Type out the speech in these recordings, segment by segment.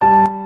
알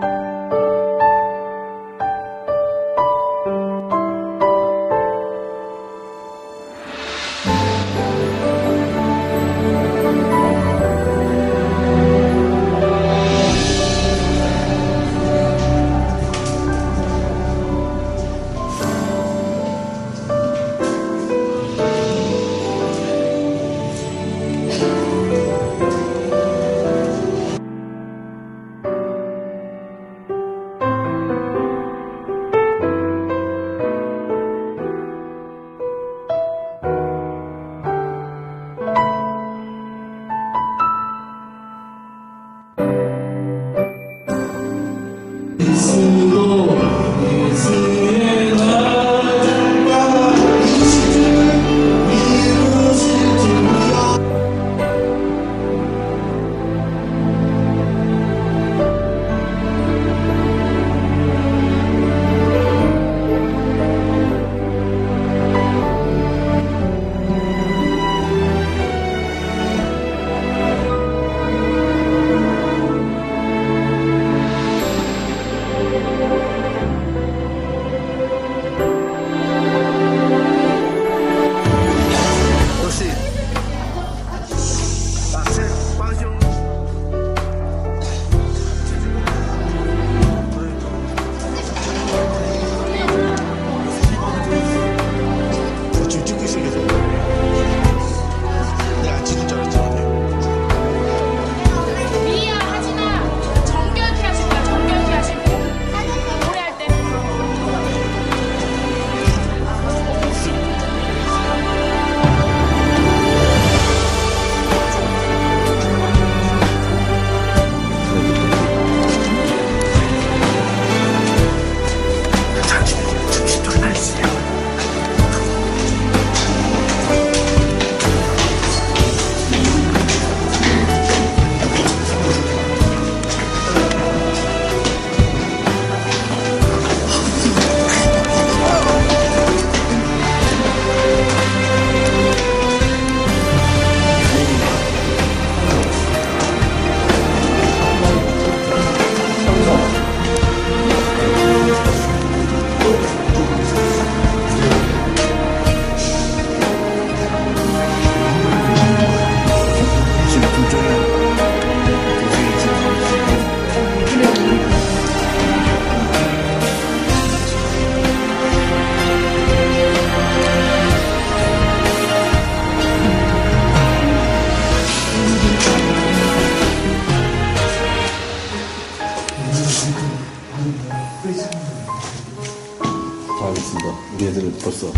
애들은 벌써.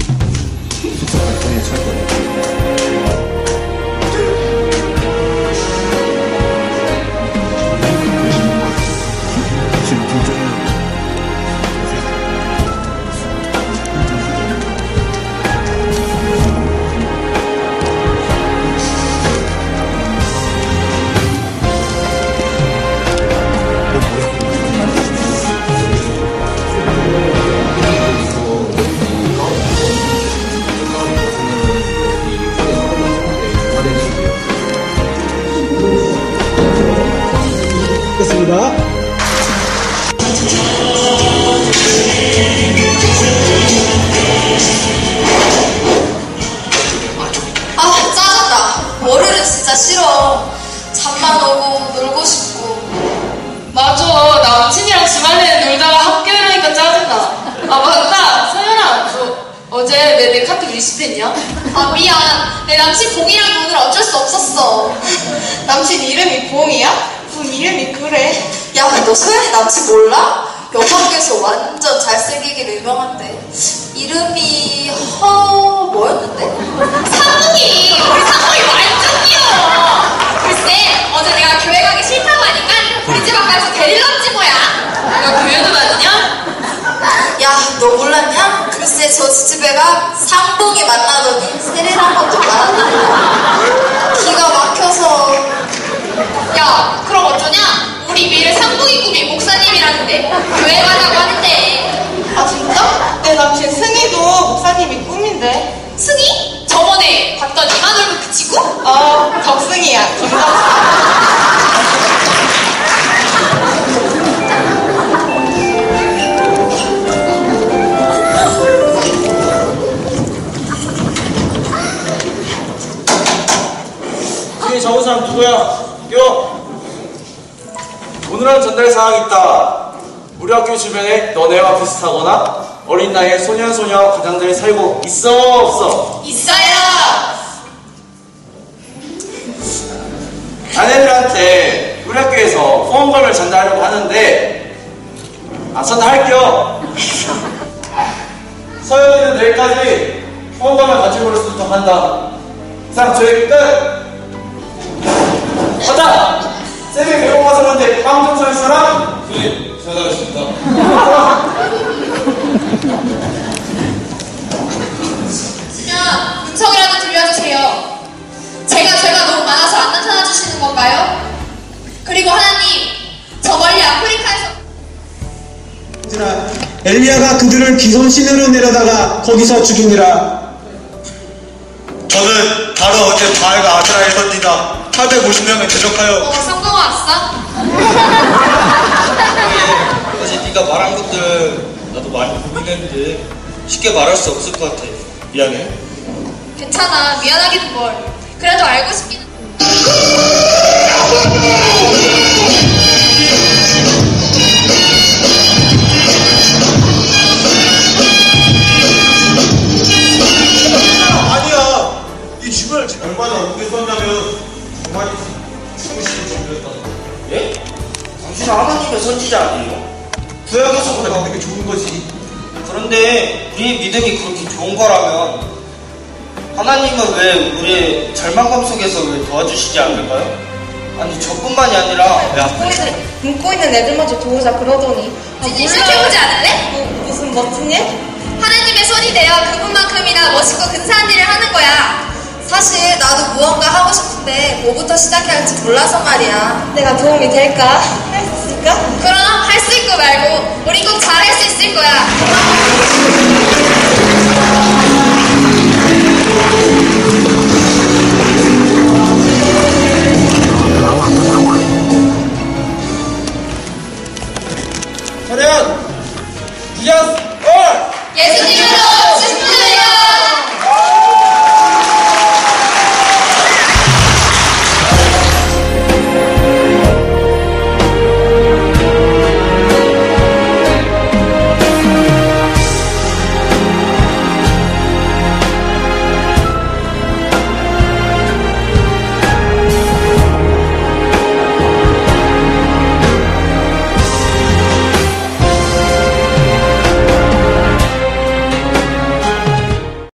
숙소 발전에 찰 거예 아, 맞다. 서연아, 너 어제 내, 내 카톡 리시트했냐? 아 미안 내 남친 봉이랑 노느라 어쩔 수 없었어 남친 이름이 봉이야? 무슨 이름이 그래? 야너 소연이 남친 몰라? 영화계에서 완전 잘생기기로 유명한데 이름이 허 뭐였는데? 상봉이 우리 상봉이 완전 귀여워 글쎄 어제 내가 교회 가기 싫다고 하니까 우리 집 앞까지 데리러 왔지 뭐야 내가 교회도 다니냐? 야 너 몰랐냐? 글쎄 저 지지배가 상봉이 만나더니 한 번도 말았는데 기가 막혀서 야 그럼 어쩌냐 우리 미래 상봉이 꿈이 목사님이라는데 교회 가자고 하는데 아 진짜? 내 남친 승희도 목사님이 꿈인데. 승희? 저번에 봤던 이만 얼굴 그 친구? 어, 덕승이야. 김덕승. 오늘은 전달 사항이 있다. 우리 학교 주변에 너네와 비슷하거나 어린 나이에 소년소녀 가장들이 살고 있어 없어? 있어요. 자네들한테 우리 학교에서 후원금을 전달하려고 하는데 아 전달할게요. 서연이는 내일까지 후원금을 가지고 올 수 있도록 한다. 이상 조회 끝. 맞다. 쌤이 배고파서 그런데 빵좀 살 사람? 네, 전달하겠습니다. 그러면 음성이라도 들려주세요. 제가 죄가 너무 많아서 안 나타나 주시는 건가요? 그리고 하나님, 저 멀리 아프리카에서 엘리야가 그들을 기선신으로 내려다가 거기서 죽이니라. 저는 바로 어제 바알과 아스라엘 선지자 850명을 대적하여 어, 왔어? 어제 네가 말한 것들 나도 많이 고민했는데 쉽게 말할 수 없을 것 같아 미안해 괜찮아, 미안하기도 뭘. 그래도 알고 싶긴 믿음이 그렇게 좋은 거라면 하나님은 왜 우리의 절망감 속에서 왜 도와주시지 않을까요? 아니 저뿐만이 아니라 야, 웃고 있는, 웃고 있는 애들마저 도우자 그러더니. 아, 진이 시작해보지 않을래? 뭐, 무슨 멋진 일? 하나님의 손이 되어 그분만큼이나 멋있고 근사한 일을 하는 거야. 사실 나도 무언가 하고 싶은데 뭐부터 시작해야 할지 몰라서 말이야. 내가 도움이 될까? 할 수 있을까? 그럼 할 수 있고 말고 우리 꼭 잘할 수 있을 거야.